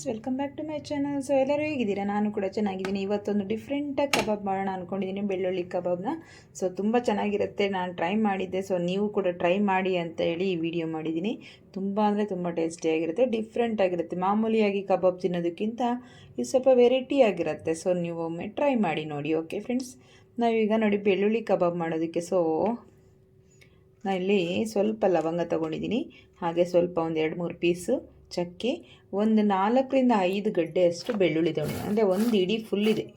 Friends welcome back to my channel so ಎಲ್ಲರೂ ಹೇಗಿದ್ದೀರಾ? ನಾನು ಕೂಡ ಚೆನ್ನಾಗಿದ್ದೀನಿ. ಇವತ್ತೊಂದು ಡಿಫ್ರೆಂಟಾಗಿ ಕಬಾಬ್ ಮಾಡೋಣ ಅಂದ್ಕೊಂಡಿದ್ದೀನಿ ಬೆಳ್ಳುಳ್ಳಿ ಕಬಾಬ್ನ. ಸೊ ತುಂಬ ಚೆನ್ನಾಗಿರುತ್ತೆ. ನಾನು ಟ್ರೈ ಮಾಡಿದ್ದೆ. ಸೊ ನೀವು ಕೂಡ ಟ್ರೈ ಮಾಡಿ ಅಂತ ಹೇಳಿ ಈ ವಿಡಿಯೋ ಮಾಡಿದ್ದೀನಿ. ತುಂಬ ಅಂದರೆ ತುಂಬ ಟೇಸ್ಟಿಯಾಗಿರುತ್ತೆ ಡಿಫ್ರೆಂಟ್ ಆಗಿರುತ್ತೆ. ಮಾಮೂಲಿಯಾಗಿ ಕಬಾಬ್ ತಿನ್ನೋದಕ್ಕಿಂತ ಇದು ಸ್ವಲ್ಪ ವೆರೈಟಿ ಆಗಿರುತ್ತೆ. ಸೊ ನೀವು ಒಮ್ಮೆ ಟ್ರೈ ಮಾಡಿ ನೋಡಿ ಓಕೆ ಫ್ರೆಂಡ್ಸ್ ನಾವೀಗ ನೋಡಿ ಬೆಳ್ಳುಳ್ಳಿ ಕಬಾಬ್ ಮಾಡೋದಕ್ಕೆ. ಸೊ ನಾನು ಇಲ್ಲಿ ಸ್ವಲ್ಪ ಲವಂಗ ತೊಗೊಂಡಿದ್ದೀನಿ. ಹಾಗೆ ಸ್ವಲ್ಪ ಒಂದು ಎರಡು ಮೂರು ಪೀಸು ಚಕ್ಕೆ ಒಂದು ನಾಲ್ಕರಿಂದ ಐದು ಗಡ್ಡೆಯಷ್ಟು ಬೆಳ್ಳುಳ್ಳಿ ದೊಣ್ಣೆ. ಅಂದರೆ ಒಂದು ಇಡೀ ಫುಲ್ ಇದೆ.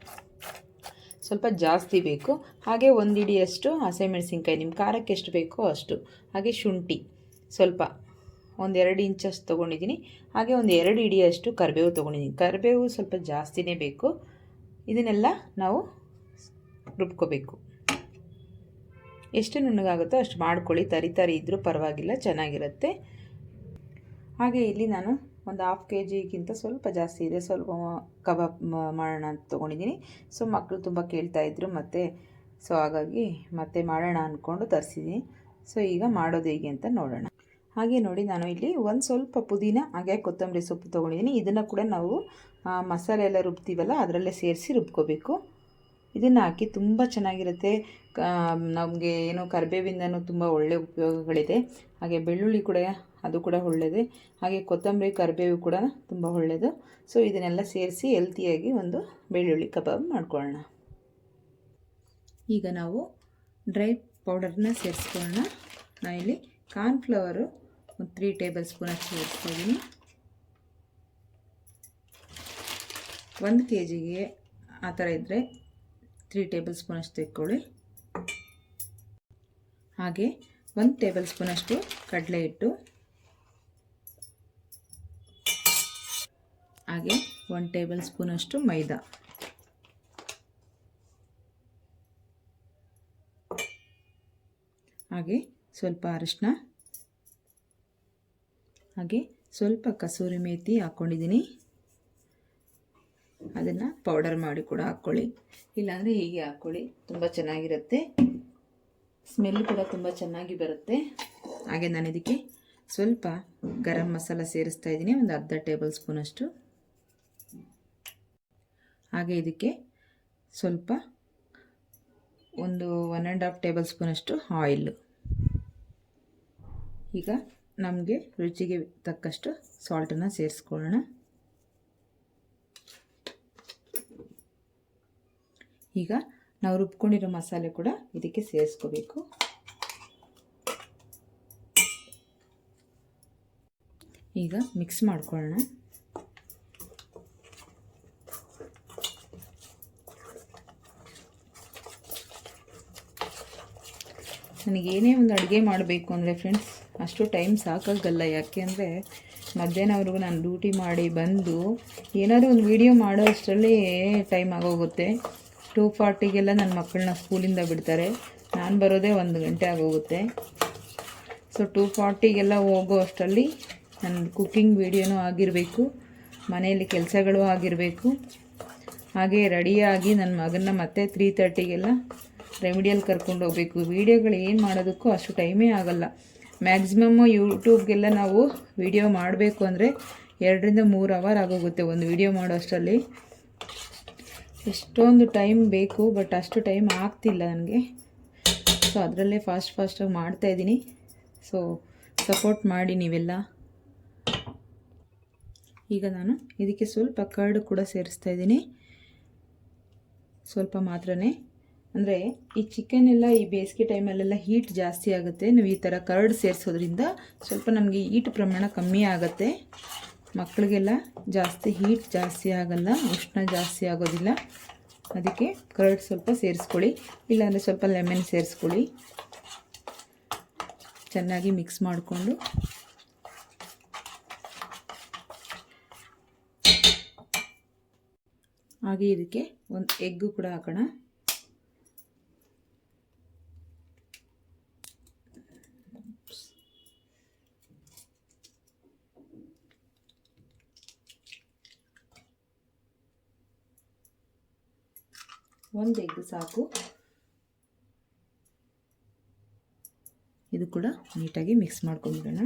ಸ್ವಲ್ಪ ಜಾಸ್ತಿ ಬೇಕು. ಹಾಗೆ ಒಂದು ಇಡಿಯಷ್ಟು ಹಸಿಮೆಣಸಿನ್ಕಾಯಿ ನಿಮ್ಮ ಖಾರಕ್ಕೆ ಎಷ್ಟು ಬೇಕೋ ಅಷ್ಟು. ಹಾಗೆ ಶುಂಠಿ ಸ್ವಲ್ಪ. ಒಂದು ಎರಡು ಇಂಚಷ್ಟು ತೊಗೊಂಡಿದ್ದೀನಿ. ಹಾಗೆ ಒಂದು ಎರಡು ಇಡಿಯಷ್ಟು ಕರಿಬೇವು ತೊಗೊಂಡಿದ್ದೀನಿ. ಕರಿಬೇವು ಸ್ವಲ್ಪ ಜಾಸ್ತಿನೇ ಬೇಕು. ಇದನ್ನೆಲ್ಲ ನಾವು ರುಬ್ಕೋಬೇಕು. ಎಷ್ಟು ನುಣ್ಣಗಾಗುತ್ತೋ ಅಷ್ಟು ಮಾಡ್ಕೊಳ್ಳಿ. ತರಿ ತರಿ ಇದ್ದರೂ ಪರವಾಗಿಲ್ಲ. ಚೆನ್ನಾಗಿರುತ್ತೆ. ಹಾಗೆ ಇಲ್ಲಿ ನಾನು ಒಂದು ಹಾಫ್ ಕೆ ಜಿಗಿಂತ ಸ್ವಲ್ಪ ಜಾಸ್ತಿ ಇದೆ. ಸ್ವಲ್ಪ ಕಬಾಬ್ ಮಾಡೋಣ ಅಂತ ತೊಗೊಂಡಿದ್ದೀನಿ. ಸೊ ಮಕ್ಕಳು ತುಂಬ ಕೇಳ್ತಾಯಿದ್ರು ಮತ್ತು ಸೊ ಹಾಗಾಗಿ ಮತ್ತೆ ಮಾಡೋಣ ಅಂದ್ಕೊಂಡು ತರಿಸಿದ್ದೀನಿ ಸೊ ಈಗ ಮಾಡೋದು ಹೇಗೆ ಅಂತ ನೋಡೋಣ. ಹಾಗೆ ನೋಡಿ, ನಾನು ಇಲ್ಲಿ ಒಂದು ಸ್ವಲ್ಪ ಪುದೀನ, ಹಾಗೆ ಕೊತ್ತಂಬರಿ ಸೊಪ್ಪು ತೊಗೊಂಡಿದ್ದೀನಿ. ಇದನ್ನು ಕೂಡ ನಾವು ಮಸಾಲೆ ಎಲ್ಲ ರುಬ್ತೀವಲ್ಲ, ಅದರಲ್ಲೇ ಸೇರಿಸಿ ರುಬ್ಕೋಬೇಕು. ಇದನ್ನು ಹಾಕಿ ತುಂಬ ಚೆನ್ನಾಗಿರುತ್ತೆ. ನಮಗೆ ಏನು ಕರಿಬೇವಿಂದನೂ ತುಂಬ ಒಳ್ಳೆಯ ಉಪಯೋಗಗಳಿದೆ. ಹಾಗೆ ಬೆಳ್ಳುಳ್ಳಿ ಕೂಡ ಅದು ಕೂಡ ಒಳ್ಳೆಯದೇ ಹಾಗೆ ಕೊತ್ತಂಬರಿ, ಕರಿಬೇವು ಕೂಡ ತುಂಬ ಒಳ್ಳೆಯದು ಸೊ ಇದನ್ನೆಲ್ಲ ಸೇರಿಸಿ ಹೆಲ್ತಿಯಾಗಿ ಒಂದು ಬೆಳ್ಳುಳ್ಳಿ ಕಬಾಬ್ ಮಾಡ್ಕೊಳ್ಳೋಣ. ಈಗ ನಾವು ಡ್ರೈ ಪೌಡರ್ನ ಸೇರಿಸ್ಕೊಳ್ಳೋಣ. ನಾನಿಲ್ಲಿ ಕಾರ್ನ್ಫ್ಲವರು ಒಂದು ತ್ರೀ ಟೇಬಲ್ ಸ್ಪೂನಷ್ಟು ಸೇರಿಸ್ಕೊಳ್ತೀನಿ ಒಂದು ಕೆ ಜಿಗೆ ಆ ಥರ ಇದ್ದರೆ ತ್ರೀ ಟೇಬಲ್ ಸ್ಪೂನಷ್ಟು ತೆಕ್ಕೊಳ್ಳಿ. ಹಾಗೆ ಒಂದು ಟೇಬಲ್ ಸ್ಪೂನಷ್ಟು ಕಡಲೆ ಹಿಟ್ಟು. ಹಾಗೆ ಒನ್ ಟೇಬಲ್ ಸ್ಪೂನಷ್ಟು ಮೈದಾ. ಹಾಗೆ ಸ್ವಲ್ಪ ಅರಿಶಿನ ಹಾಗೆ ಸ್ವಲ್ಪ ಕಸೂರಿ ಮೇಥಿ ಹಾಕ್ಕೊಂಡಿದ್ದೀನಿ ಅದನ್ನು ಪೌಡರ್ ಮಾಡಿ ಕೂಡ ಹಾಕ್ಕೊಳ್ಳಿ ಇಲ್ಲಾಂದರೆ ಹೀಗೆ ಹಾಕ್ಕೊಳ್ಳಿ ತುಂಬ ಚೆನ್ನಾಗಿರುತ್ತೆ. ಸ್ಮೆಲ್ ಕೂಡ ತುಂಬ ಚೆನ್ನಾಗಿ ಬರುತ್ತೆ. ಹಾಗೆ ನಾನು ಇದಕ್ಕೆ ಸ್ವಲ್ಪ ಗರಂ ಮಸಾಲ ಸೇರಿಸ್ತಾ ಇದ್ದೀನಿ. ಒಂದು ಅರ್ಧ ಟೇಬಲ್ ಸ್ಪೂನಷ್ಟು ಹಾಗೆ ಇದಕ್ಕೆ ಸ್ವಲ್ಪ ಒಂದು ಒನ್ ಆ್ಯಂಡ್ ಹಾಫ್ ಟೇಬಲ್ ಸ್ಪೂನಷ್ಟು ಆಯಿಲ್ ಈಗ ನಮಗೆ ರುಚಿಗೆ ತಕ್ಕಷ್ಟು ಸಾಲ್ಟನ್ನು ಸೇರಿಸ್ಕೊಳ್ಳೋಣ. ಈಗ ನಾವು ರುಬ್ಕೊಂಡಿರೋ ಮಸಾಲೆ ಕೂಡ ಇದಕ್ಕೆ ಸೇರಿಸ್ಕೋಬೇಕು. ಈಗ ಮಿಕ್ಸ್ ಮಾಡ್ಕೊಳ್ಳೋಣ. ನನಗೇನೇ ಒಂದು ಅಡುಗೆ ಮಾಡಬೇಕು ಅಂದರೆ ಫ್ರೆಂಡ್ಸ್ ಅಷ್ಟು ಟೈಮ್ ಸಾಕಾಗಲ್ಲ. ಯಾಕೆ ಅಂದರೆ ಮಧ್ಯಾಹ್ನವರೆಗೂ ನಾನು ಡ್ಯೂಟಿ ಮಾಡಿ ಬಂದು ಏನಾದರೂ ಒಂದು ವೀಡಿಯೋ ಮಾಡೋ ಅಷ್ಟರಲ್ಲಿ ಟೈಮ್ ಆಗೋಗುತ್ತೆ ಟೂ ಫಾರ್ಟಿಗೆಲ್ಲ ನನ್ನ ಮಕ್ಕಳನ್ನ ಸ್ಕೂಲಿಂದ ಬಿಡ್ತಾರೆ. ನಾನು ಬರೋದೇ ಒಂದು ಗಂಟೆ ಆಗೋಗುತ್ತೆ. ಸೊ ಟೂ ಫಾರ್ಟಿಗೆಲ್ಲ ಹೋಗೋ ಅಷ್ಟರಲ್ಲಿ ನನ್ನ ಕುಕ್ಕಿಂಗ್ ವೀಡಿಯೋನೂ ಆಗಿರಬೇಕು. ಮನೆಯಲ್ಲಿ ಕೆಲಸಗಳು ಆಗಿರಬೇಕು. ಹಾಗೆ ರೆಡಿಯಾಗಿ ನನ್ನ ಮಗನ್ನ ಮತ್ತೆ ತ್ರೀ ತರ್ಟಿಗೆಲ್ಲ ರೆಮಿಡಿಯಲ್ ಕರ್ಕೊಂಡು ಹೋಗಬೇಕು. ವೀಡಿಯೋಗಳು ಏನು ಮಾಡೋದಕ್ಕೂ ಅಷ್ಟು ಟೈಮೇ ಆಗೋಲ್ಲ. ಮ್ಯಾಕ್ಸಿಮಮ್ ಯೂಟ್ಯೂಬ್ಗೆಲ್ಲ ನಾವು ವೀಡಿಯೋ ಮಾಡಬೇಕು ಅಂದರೆ ಎರಡರಿಂದ ಮೂರು ಅವರ್ ಆಗೋಗುತ್ತೆ ಒಂದು ವೀಡಿಯೋ ಮಾಡೋ ಅಷ್ಟರಲ್ಲಿ ಎಷ್ಟೊಂದು ಟೈಮ್ ಬೇಕು ಬಟ್ ಅಷ್ಟು ಟೈಮ್ ಆಗ್ತಿಲ್ಲ ನನಗೆ. ಸೊ ಅದರಲ್ಲೇ ಫಾಸ್ಟ್ ಫಾಸ್ಟಾಗಿ ಮಾಡ್ತಾಯಿದ್ದೀನಿ ಸೊ ಸಪೋರ್ಟ್ ಮಾಡಿ ನೀವೆಲ್ಲ. ಈಗ ನಾನು ಇದಕ್ಕೆ ಸ್ವಲ್ಪ ಕರ್ಡ್ ಕೂಡ ಸೇರಿಸ್ತಾ ಇದ್ದೀನಿ. ಸ್ವಲ್ಪ ಮಾತ್ರನೇ. ಅಂದರೆ ಈ ಚಿಕನ್ ಎಲ್ಲ ಈ ಬೇಸಿಗೆ ಟೈಮಲ್ಲೆಲ್ಲ ಹೀಟ್ ಜಾಸ್ತಿ ಆಗುತ್ತೆ. ನಾವು ಈ ಥರ ಕರ್ಡ್ ಸೇರಿಸೋದ್ರಿಂದ ಸ್ವಲ್ಪ ನಮಗೆ ಹೀಟ್ ಪ್ರಮಾಣ ಕಮ್ಮಿ ಆಗುತ್ತೆ. ಮಕ್ಕಳಿಗೆಲ್ಲ ಜಾಸ್ತಿ ಹೀಟ್ ಜಾಸ್ತಿ ಆಗಲ್ಲ, ಉಷ್ಣ ಜಾಸ್ತಿ ಆಗೋದಿಲ್ಲ. ಅದಕ್ಕೆ ಕರ್ಡ್ ಸ್ವಲ್ಪ ಸೇರಿಸ್ಕೊಳ್ಳಿ. ಇಲ್ಲಾಂದರೆ ಸ್ವಲ್ಪ ಲೆಮನ್ ಸೇರಿಸ್ಕೊಳ್ಳಿ. ಚೆನ್ನಾಗಿ ಮಿಕ್ಸ್ ಮಾಡಿಕೊಂಡು. ಹಾಗೆ ಇದಕ್ಕೆ ಒಂದು ಎಗ್ಗು ಕೂಡ ಹಾಕೋಣ. ಒಂದು ಎಗ್ ಸಾಕು. ಇದು ಕೂಡ ನೀಟಾಗಿ ಮಿಕ್ಸ್ ಮಾಡ್ಕೊಂಡ್ಬಿಡೋಣ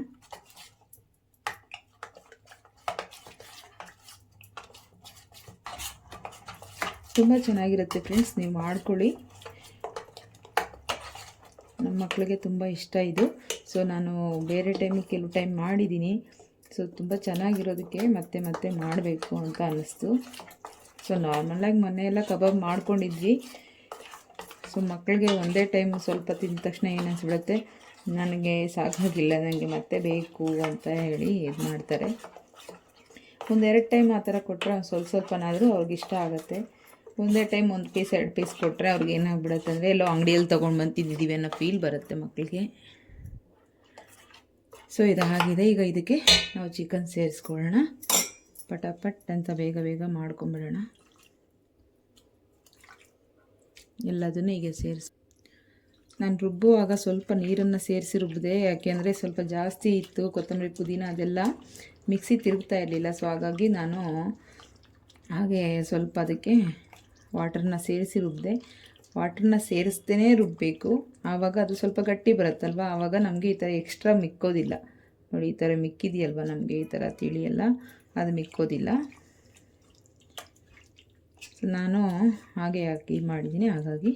ತುಂಬ ಚೆನ್ನಾಗಿರುತ್ತೆ ಫ್ರೆಂಡ್ಸ್, ನೀವು ಮಾಡ್ಕೊಳ್ಳಿ. ನಮ್ಮ ಮಕ್ಕಳಿಗೆ ತುಂಬ ಇಷ್ಟ ಇದು. ಸೊ, ನಾನು ಬೇರೆ ಟೈಮಿಗೆ ಕೆಲವು ಟೈಮ್ ಮಾಡಿದ್ದೀನಿ. ಸೊ, ತುಂಬ ಚೆನ್ನಾಗಿರೋದಕ್ಕೆ ಮತ್ತೆ ಮತ್ತೆ ಮಾಡಬೇಕು ಅಂತ ಅನ್ನಿಸ್ತು. ಸೊ ನಾರ್ಮಲಾಗಿ ಮನೆಯೆಲ್ಲ ಕಬಾಬ್ ಮಾಡ್ಕೊಂಡಿದ್ವಿ. ಸೊ ಮಕ್ಕಳಿಗೆ ಒಂದೇ ಟೈಮ್ ಸ್ವಲ್ಪ ತಿಂದ ತಕ್ಷಣ ಏನು ನನಗೆ ಸಾಕಾಗಿಲ್ಲ ನನಗೆ ಮತ್ತೆ ಬೇಕು ಅಂತ ಹೇಳಿ ಇದು ಮಾಡ್ತಾರೆ. ಒಂದೆರಡು ಟೈಮ್ ಆ ಥರ ಕೊಟ್ಟರೆ ಒಂದು ಸ್ವಲ್ಪ ಸ್ವಲ್ಪನಾದರೂ ಅವ್ರಿಗೆ ಇಷ್ಟ ಆಗುತ್ತೆ. ಒಂದೇ ಟೈಮ್ ಒಂದು ಪೀಸ್, ಎರಡು ಪೀಸ್ ಕೊಟ್ಟರೆ ಅವ್ರಿಗೆ ಏನಾಗ್ಬಿಡುತ್ತೆ ಅಂದರೆ, ಎಲ್ಲೋ ಅಂಗಡಿಯಲ್ಲಿ ತೊಗೊಂಡು ಬಂದು ಅನ್ನೋ ಫೀಲ್ ಬರುತ್ತೆ ಮಕ್ಕಳಿಗೆ. ಸೊ ಇದಾಗಿದೆ ಈಗ ಇದಕ್ಕೆ ನಾವು ಚಿಕನ್ ಸೇರಿಸ್ಕೊಳ್ಳೋಣ. ಪಟಾಪಟ್ ಅಂತ ಬೇಗ ಬೇಗ ಮಾಡ್ಕೊಂಬಿಡೋಣ. ಎಲ್ಲದನ್ನು ಈಗ ಸೇರಿಸಿ. ನಾನು ರುಬ್ಬುವಾಗ ಸ್ವಲ್ಪ ನೀರನ್ನು ಸೇರಿಸಿ ರುಬ್ಬಿದೆ. ಯಾಕೆಂದರೆ ಸ್ವಲ್ಪ ಜಾಸ್ತಿ ಇತ್ತು ಕೊತ್ತಂಬರಿ ಪುದೀನ ಅದೆಲ್ಲ ಮಿಕ್ಸಿ ತಿರುಗ್ತಾ ಇರಲಿಲ್ಲ. ಸೊ ಹಾಗಾಗಿ ನಾನು ಹಾಗೆ ಸ್ವಲ್ಪ ಅದಕ್ಕೆ ವಾಟರ್ನ ಸೇರಿಸಿ ರುಬ್ಬಿದೆ ವಾಟರ್ನ ಸೇರಿಸ್ದೇ ರುಬ್ಬಬೇಕು ಆವಾಗ ಅದು ಸ್ವಲ್ಪ ಗಟ್ಟಿ ಬರುತ್ತಲ್ವ? ಆವಾಗ ನಮಗೆ ಈ ಥರ ಎಕ್ಸ್ಟ್ರಾ ಮಿಕ್ಕೋದಿಲ್ಲ. ನೋಡಿ, ಈ ಥರ ಮಿಕ್ಕಿದೆಯಲ್ವ ನಮಗೆ? ಈ ಥರ ತಿಳಿಯಲ್ಲ. ಅದು ಮಿಕ್ಕೋದಿಲ್ಲ. ನಾನು ಹಾಗೆ ಹಾಕಿ ಮಾಡಿದ್ದೀನಿ. ಹಾಗಾಗಿ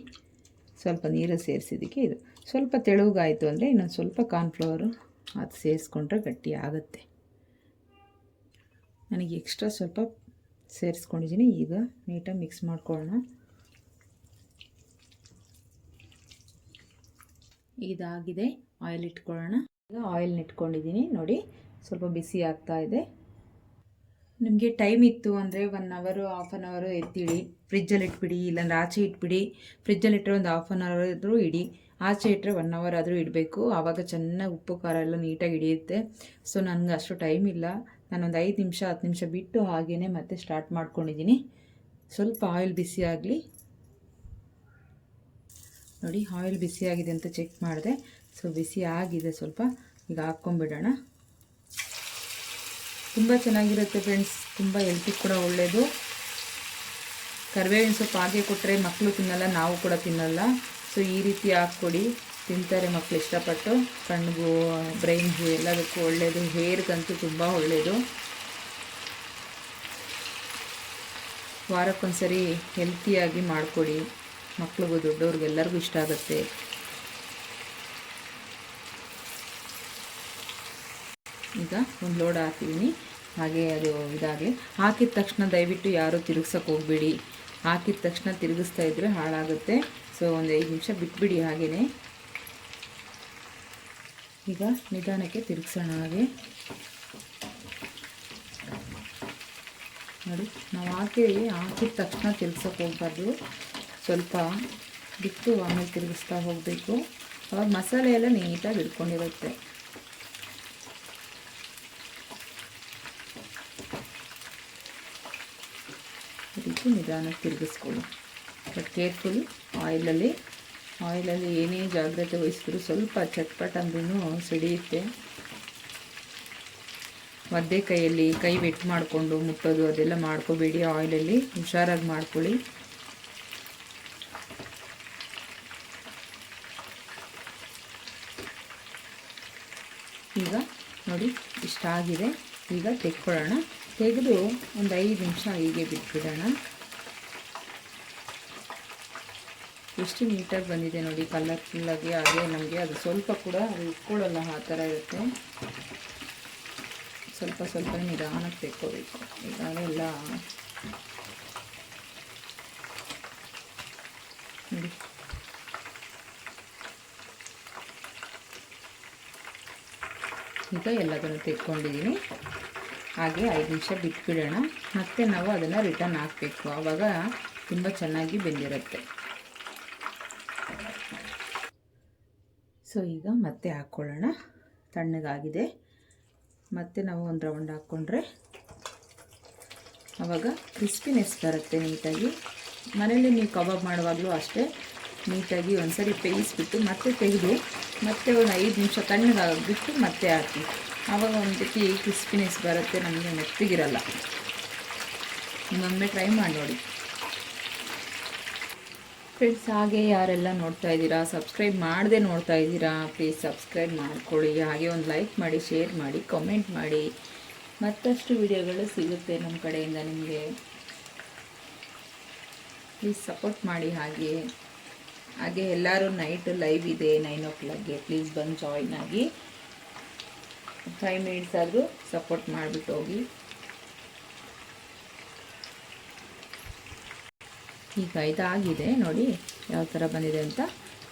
ಸ್ವಲ್ಪ ನೀರು ಸೇರಿಸಿದ್ದಕ್ಕೆ ಇದು. ಸ್ವಲ್ಪ ತೆಳುಗಾಯಿತು ಅಂದರೆ ಇನ್ನೊಂದು ಸ್ವಲ್ಪ ಕಾರ್ನ್ಫ್ಲವರು ಅದು ಸೇರಿಸ್ಕೊಂಡ್ರೆ ಗಟ್ಟಿ ಆಗುತ್ತೆ. ನನಗೆ ಎಕ್ಸ್ಟ್ರಾ ಸ್ವಲ್ಪ ಸೇರಿಸ್ಕೊಂಡಿದ್ದೀನಿ. ಈಗ ನೀಟಾಗಿ ಮಿಕ್ಸ್ ಮಾಡ್ಕೊಳ್ಳೋಣ. ಇದಾಗಿದೆ. ಆಯಿಲ್ ಇಟ್ಕೊಳ್ಳೋಣ. ಈಗ ಆಯಿಲ್ನ ಇಟ್ಕೊಂಡಿದ್ದೀನಿ. ನೋಡಿ, ಸ್ವಲ್ಪ ಬಿಸಿ ಆಗ್ತಾ ಇದೆ. ನಿಮಗೆ ಟೈಮ್ ಇತ್ತು ಅಂದರೆ ಒನ್ ಅವರು ಹಾಫ್ ಆನ್ ಅವರು ಎತ್ತಿಡಿ. ಫ್ರಿಜ್ಜಲ್ಲಿ ಇಟ್ಬಿಡಿ, ಇಲ್ಲಾಂದ್ರೆ ಆಚೆ ಇಟ್ಬಿಡಿ. ಫ್ರಿಜ್ಜಲ್ಲಿ ಇಟ್ಟರೆ ಒಂದು ಹಾಫ್ ಆನ್ ಅವರ್ ಆದರೂ ಇಡಿ. ಆಚೆ ಇಟ್ಟರೆ ಒನ್ ಅವರ್ ಆದರೂ ಇಡಬೇಕು. ಆವಾಗ ಚೆನ್ನಾಗಿ ಉಪ್ಪು, ಖಾರ ಎಲ್ಲ ನೀಟಾಗಿ ಹಿಡಿಯುತ್ತೆ. ಸೊ ನನಗೆ ಅಷ್ಟು ಟೈಮ್ ಇಲ್ಲ. ನಾನೊಂದು ಐದು ನಿಮಿಷ, ಹತ್ತು ನಿಮಿಷ ಬಿಟ್ಟು ಹಾಗೇ ಮತ್ತೆ ಸ್ಟಾರ್ಟ್ ಮಾಡ್ಕೊಂಡಿದ್ದೀನಿ ಸ್ವಲ್ಪ ಆಯಿಲ್ ಬಿಸಿ ಆಗಲಿ. ನೋಡಿ ಆಯಿಲ್ ಬಿಸಿ ಆಗಿದೆ ಅಂತ ಚೆಕ್ ಮಾಡಿದೆ. ಸೊ ಬಿಸಿ ಆಗಿದೆ ಸ್ವಲ್ಪ. ಈಗ ಹಾಕ್ಕೊಂಬಿಡೋಣ. ತುಂಬ ಚೆನ್ನಾಗಿರುತ್ತೆ ಫ್ರೆಂಡ್ಸ್ ತುಂಬ ಹೆಲ್ತಿಗೆ ಕೂಡ ಒಳ್ಳೆಯದು ಕರಿಬೇವಿನ ಸೊಪ್ಪು ಹಾಗೆ ಕೊಟ್ಟರೆ ಮಕ್ಕಳು ತಿನ್ನಲ್ಲ, ನಾವು ಕೂಡ ತಿನ್ನಲ್ಲ. ಸೊ ಈ ರೀತಿ ಹಾಕ್ಕೊಡಿ. ತಿಂತಾರೆ ಮಕ್ಕಳು ಇಷ್ಟಪಟ್ಟು. ಕಣ್ಣಿಗೂ ಬ್ರೈನ್ಗೂ ಎಲ್ಲದಕ್ಕೂ ಒಳ್ಳೆಯದು ಹೇರ್ಗಂತೂ ತುಂಬ ಒಳ್ಳೆಯದು ವಾರಕ್ಕೊಂದ್ಸರಿ ಹೆಲ್ತಿಯಾಗಿ ಮಾಡಿಕೊಡಿ. ಮಕ್ಳಿಗೂ ದೊಡ್ಡವ್ರಿಗೆಲ್ಲರಿಗೂ ಇಷ್ಟ ಆಗುತ್ತೆ. ಈಗ ಒಂದು ಲೋಡ್ ಹಾಕಿದ್ದೀನಿ ಹಾಗೆ ಅದು ಇದಾಗಲಿ. ಹಾಕಿದ ತಕ್ಷಣ ದಯವಿಟ್ಟು ಯಾರೂ ತಿರುಗ್ಸೋಕೆ ಹೋಗಬೇಡಿ. ಹಾಕಿದ ತಕ್ಷಣ ತಿರುಗಿಸ್ತಾ ಇದ್ದರೆ ಹಾಳಾಗುತ್ತೆ. ಸೊ ಒಂದು ಐದು ನಿಮಿಷ ಬಿಟ್ಬಿಡಿ ಹಾಗೆಯೇ ಈಗ ನಿಧಾನಕ್ಕೆ ತಿರುಗಿಸೋಣ ಹಾಗೆ. ನೋಡಿ, ನಾವು ಹಾಕಿ ಹಾಕಿದ ತಕ್ಷಣ ತಿರುಗ್ಸೋಕೆ ಹೋಗ್ಬಾರ್ದು. ಸ್ವಲ್ಪ ಬಿಟ್ಟು ಆಮೇಲೆ ತಿರುಗಿಸ್ತಾ ಹೋಗಬೇಕು. ಅವಾಗ ಮಸಾಲೆ ಎಲ್ಲ ನೀಟಾಗಿ ಹಿಡ್ಕೊಂಡಿರುತ್ತೆ ರೀತಿ ನಿಧಾನಕ್ಕೆ ತಿರುಗಿಸ್ಕೊಳ್ಳಿ. ಬಟ್ ಕೇರ್ಫುಲಿ ಆಯಿಲಲ್ಲಿ ಆಯಿಲಲ್ಲಿ ಏನೇ ಜಾಗ್ರತೆ ವಹಿಸಿದ್ರು ಸ್ವಲ್ಪ ಚಟ್ಪಟ್ ಅಂದ್ರೂ ಸಿಡಿಯುತ್ತೆ ಒದ್ದೆ ಕೈಯಲ್ಲಿ ಕೈ ವೆಟ್ ಮಾಡಿಕೊಂಡು ಮುಟ್ಟೋದು ಅದೆಲ್ಲ ಮಾಡ್ಕೋಬೇಡಿ. ಆಯಿಲಲ್ಲಿ ಹುಷಾರಾಗಿ ಮಾಡ್ಕೊಳ್ಳಿ. ಈಗ ನೋಡಿ ಇಷ್ಟ ಆಗಿದೆ ಈಗ ತೆಕ್ಕೊಳ್ಳೋಣ. ತೆಗೆದು ಒಂದು ಐದು ನಿಮಿಷ ಹೀಗೆ ಬಿಟ್ಬಿಡೋಣ. ಎಷ್ಟು ನೀಟಾಗಿ ಬಂದಿದೆ ನೋಡಿ ಕಲರ್ಫುಲ್ಲಾಗಿ ಹಾಗೆ ನಮಗೆ ಅದು ಸ್ವಲ್ಪ ಕೂಡ ಅದು ಉಟ್ಕೊಳ್ಳಲ್ಲ ಆ ಥರ ಇರುತ್ತೆ. ಸ್ವಲ್ಪ ಸ್ವಲ್ಪ ನಿಧಾನಕ್ಕೆ ತೆಕ್ಕೋಬೇಕು. ಎಲ್ಲ ನೋಡಿ. ಈಗ ಎಲ್ಲದನ್ನು ತೆಕ್ಕೊಂಡಿದ್ದೀನಿ. ಹಾಗೆ ಐದು ನಿಮಿಷ ಬಿಟ್ಬಿಡೋಣ. ಮತ್ತು ನಾವು ಅದನ್ನು ರಿಟರ್ನ್ ಹಾಕಬೇಕು. ಆವಾಗ ತುಂಬ ಚೆನ್ನಾಗಿ ಬೆಂದಿರುತ್ತೆ. ಸೊ, ಈಗ ಮತ್ತೆ ಹಾಕ್ಕೊಳ್ಳೋಣ ತಣ್ಣಗಾಗಿದೆ. ಮತ್ತೆ ನಾವು ಒಂದು ರೌಂಡ್ ಹಾಕ್ಕೊಂಡ್ರೆ ಆವಾಗ ಕ್ರಿಸ್ಪಿನೆಸ್ ಬರುತ್ತೆ ನೀಟಾಗಿ. ಮನೇಲಿ ನೀವು ಕಬಾಬ್ ಮಾಡುವಾಗಲೂ ಅಷ್ಟೇ ನೀಟಾಗಿ ಒಂದು ಸರಿ ಬೇಯಿಸ್ಬಿಟ್ಟು ಮತ್ತೆ ತೆಗೆದು ಮತ್ತೆ ಒಂದು ಐದು ನಿಮಿಷ ತಣ್ಣಗಾಗಿಬಿಟ್ಟು ಮತ್ತೆ ಹಾಕಿ. ಆವಾಗ ಒಂದು ರೀತಿ ಕ್ರಿಸ್ಪಿನೆಸ್ ಬರುತ್ತೆ, ನಮಗೆ ಮೆತ್ತಗಿರಲ್ಲ ಇನ್ನೊಮ್ಮೆ ಟ್ರೈ ಮಾಡಿ ನೋಡಿ. ಫ್ರೆಂಡ್ಸ್ ಹಾಗೆ ಯಾರೆಲ್ಲ ನೋಡ್ತಾ ಇದ್ದೀರಾ ಸಬ್ಸ್ಕ್ರೈಬ್ ಮಾಡದೆ ನೋಡ್ತಾ ಇದ್ದೀರಾ ಪ್ಲೀಸ್ ಸಬ್ಸ್ಕ್ರೈಬ್ ಮಾಡ್ಕೊಳ್ಳಿ. ಹಾಗೆ ಒಂದು ಲೈಕ್ ಮಾಡಿ ಶೇರ್ ಮಾಡಿ ಕಮೆಂಟ್ ಮಾಡಿ. ಮತ್ತಷ್ಟು ವಿಡಿಯೋಗಳು ಸಿಗುತ್ತೆ ನಮ್ಮ ಕಡೆಯಿಂದ ನಿಮಗೆ. ಪ್ಲೀಸ್ ಸಪೋರ್ಟ್ ಮಾಡಿ ಹಾಗೆ. ಹಾಗೆ ಎಲ್ಲರೂ ನೈಟ್ ಲೈವ್ ಇದೆ ನೈನ್ ಓ ಕ್ಲಾಕ್ಗೆ ಪ್ಲೀಸ್ ಬಂದು ಜಾಯಿನ್ ಆಗಿ. ಫೈವ್ ಮಿನಿಟ್ಸ್ ಆದರೂ ಸಪೋರ್ಟ್ ಮಾಡಿಬಿಟ್ಟು ಹೋಗಿ. ಈಗ ಇದಾಗಿದೆ ನೋಡಿ, ಯಾವ ಥರ ಬಂದಿದೆ ಅಂತ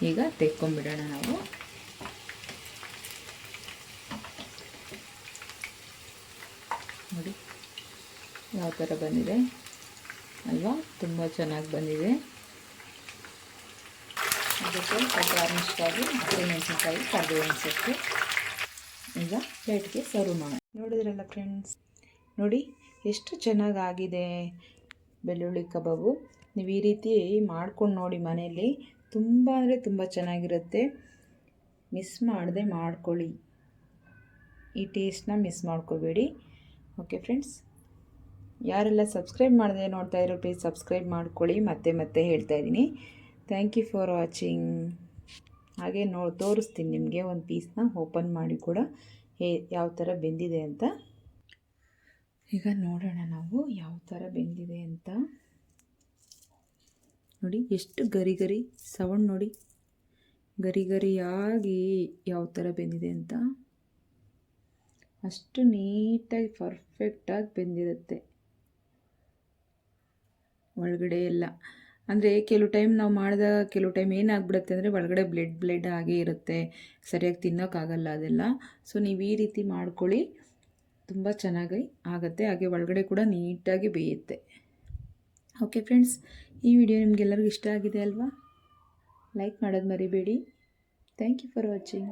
ಈಗ ತೆಕ್ಕೊಂಬಿಡೋಣ ನಾವು. ನೋಡಿ, ಯಾವ ಥರ ಬಂದಿದೆ ಅಲ್ವಾ? ತುಂಬ ಚೆನ್ನಾಗಿ ಬಂದಿದೆ. ಅದಕ್ಕೆ ಸ್ವಲ್ಪ ಗಾರ್ನಿಷ್ಟಾಗಿ ಹಸಿಮೆಣಸಿನ್ಕಾಯಿ ಕರಿಬೇವಿನ ಸೊಪ್ಪು ಈಗ ಪ್ಲೇಟ್ಗೆ ಸರ್ವ್ ಮಾಡೋಣ. ನೋಡಿದ್ರಲ್ಲ ಫ್ರೆಂಡ್ಸ್, ನೋಡಿ ಎಷ್ಟು ಚೆನ್ನಾಗಾಗಿದೆ. ಬೆಳ್ಳುಳ್ಳಿ ಕಬಾಬು. ನೀವು ಈ ರೀತಿ ಮಾಡ್ಕೊಂಡು ನೋಡಿ ಮನೆಯಲ್ಲಿ. ತುಂಬ ಅಂದರೆ ತುಂಬ ಚೆನ್ನಾಗಿರುತ್ತೆ. ಮಿಸ್ ಮಾಡದೆ ಮಾಡ್ಕೊಳ್ಳಿ. ಈ ಟೇಸ್ಟ್ನ ಮಿಸ್ ಮಾಡ್ಕೋಬೇಡಿ. ಓಕೆ ಫ್ರೆಂಡ್ಸ್ ಯಾರೆಲ್ಲ ಸಬ್ಸ್ಕ್ರೈಬ್ ಮಾಡದೆ ನೋಡ್ತಾ ಇರೋ ಪ್ಲೀಸ್ ಸಬ್ಸ್ಕ್ರೈಬ್ ಮಾಡ್ಕೊಳ್ಳಿ. ಮತ್ತೆ ಮತ್ತೆ ಹೇಳ್ತಾ ಇದ್ದೀನಿ. ಥ್ಯಾಂಕ್ ಯು ಫಾರ್ ವಾಚಿಂಗ್ ಹಾಗೆ ನೋ, ತೋರಿಸ್ತೀನಿ ನಿಮಗೆ ಒಂದು ಪೀಸ್ನ ಓಪನ್ ಮಾಡಿ ಕೂಡ. ಹೇ, ಯಾವ ಥರ ಬೆಂದಿದೆ ಅಂತ. ಈಗ ನೋಡೋಣ ನಾವು ಯಾವ ಥರ ಬೆಂದಿದೆ ಅಂತ. ನೋಡಿ, ಎಷ್ಟು ಗರಿ ಗರಿ ಸೌಂಡ್ ನೋಡಿ. ಗರಿ ಗರಿಯಾಗಿ ಯಾವ ಥರ ಬೆಂದಿದೆ ಅಂತ. ಅಷ್ಟು ನೀಟಾಗಿ ಪರ್ಫೆಕ್ಟಾಗಿ ಬೆಂದಿರುತ್ತೆ. ಒಳಗಡೆ ಎಲ್ಲ. ಅಂದರೆ ಕೆಲವು ಟೈಮ್ ನಾವು ಮಾಡಿದಾಗ ಕೆಲವು ಟೈಮ್ ಏನಾಗ್ಬಿಡುತ್ತೆ ಅಂದರೆ ಒಳಗಡೆ ಬ್ಲೆಡ್ ಬ್ಲೆಡ್ ಆಗೇ ಇರುತ್ತೆ. ಸರಿಯಾಗಿ ತಿನ್ನೋಕ್ಕಾಗಲ್ಲ ಅದೆಲ್ಲ. ಸೊ ನೀವು ಈ ರೀತಿ ಮಾಡ್ಕೊಳ್ಳಿ. ತುಂಬ ಚೆನ್ನಾಗಿ ಆಗುತ್ತೆ. ಹಾಗೆ ಒಳಗಡೆ ಕೂಡ ನೀಟಾಗಿ ಬೇಯುತ್ತೆ. ಓಕೆ ಫ್ರೆಂಡ್ಸ್ ಈ ವಿಡಿಯೋ ನಿಮಗೆಲ್ಲರಿಗೂ ಇಷ್ಟ ಆಗಿದೆ ಅಲ್ವಾ? ಲೈಕ್ ಮಾಡೋದು ಮರಿಬೇಡಿ. Thank you for watching